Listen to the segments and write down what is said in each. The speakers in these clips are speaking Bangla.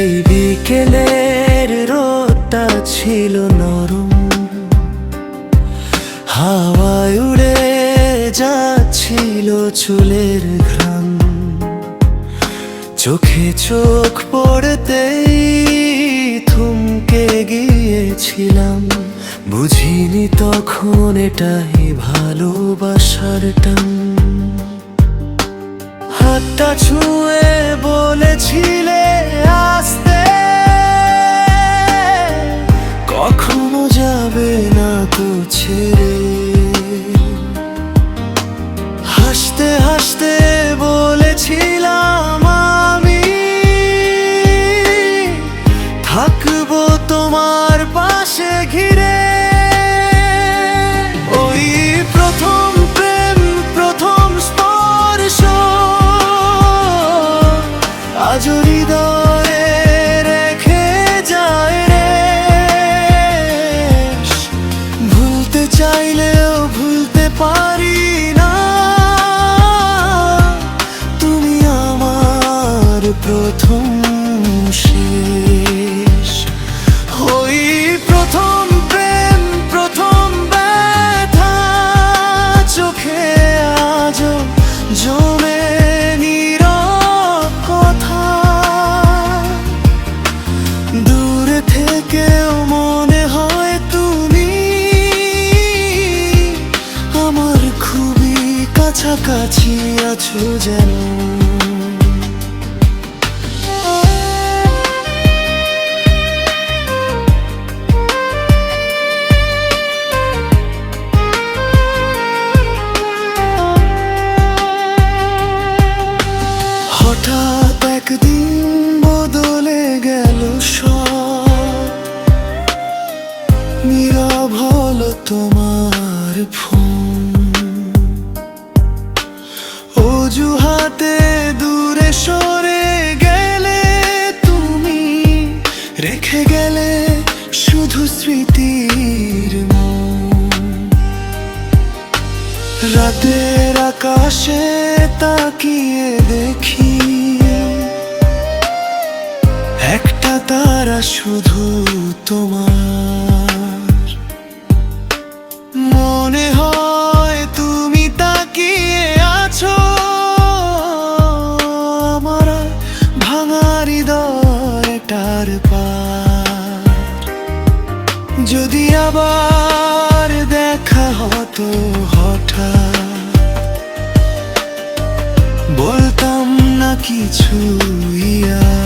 সেই বিকেলের রোদটা ছিল নরম। হাওয়ায় উড়ে যাচ্ছিল চুলের ঘ্রাণ। চোখে চোখ পড়তেই থমকে গিয়েছিলাম। বুঝিনি তখন এটাই ভালোবাসার টান। হাতটা ছুঁয়ে বলেছিলে আর হাসতে হাসতে বলেছিলাম কাছাকাছি আছো যেন। হঠাৎ একদিন বদলে গেল সব। তোমার ফোন। অজুহাতে দূরে সরে গেলে তুমি রেখে গেলে শুধু স্মৃতির রাতের আকাশে তাকিয়ে দেখি একটা তারা শুধু তোমার পার যদি আবার দেখা হতো হঠাৎ। বলতাম না কিছু শুধু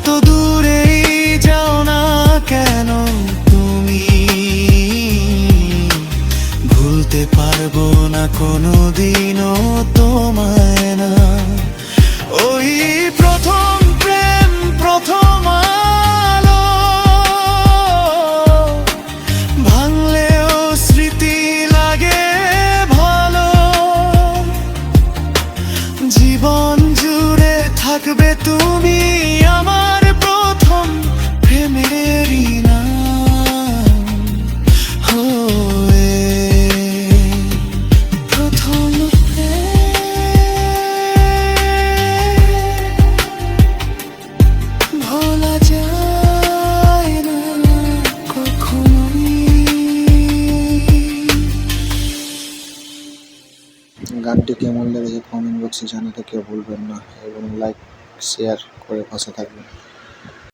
যত দূরেই যাও না কেন তুমি? ভুলতে পারব না কোনো দিনও তোমায়। গানটি কেমন লেগেছে কমেন্ট বক্সে জানাতে কেউ ভুলবেন না এবং লাইক শেয়ার করে পাশে থাকবেন।